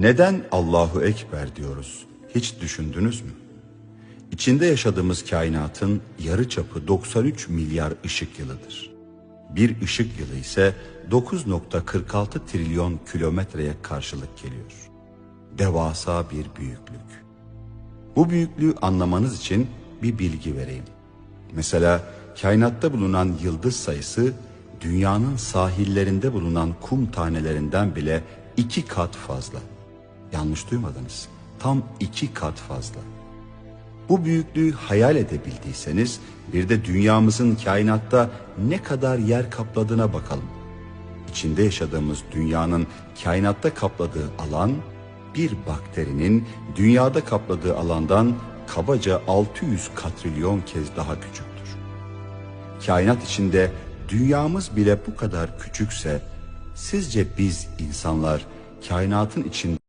Neden Allahu Ekber diyoruz? Hiç düşündünüz mü? İçinde yaşadığımız kainatın yarı çapı 93 milyar ışık yılıdır. Bir ışık yılı ise 9.46 trilyon kilometreye karşılık geliyor. Devasa bir büyüklük. Bu büyüklüğü anlamanız için bir bilgi vereyim. Mesela kainatta bulunan yıldız sayısı dünyanın sahillerinde bulunan kum tanelerinden bile iki kat fazla. Yanlış duymadınız. Tam iki kat fazla. Bu büyüklüğü hayal edebildiyseniz bir de dünyamızın kainatta ne kadar yer kapladığına bakalım. İçinde yaşadığımız dünyanın kainatta kapladığı alan bir bakterinin dünyada kapladığı alandan kabaca 600 katrilyon kez daha küçüktür. Kainat içinde dünyamız bile bu kadar küçükse sizce biz insanlar kainatın içinde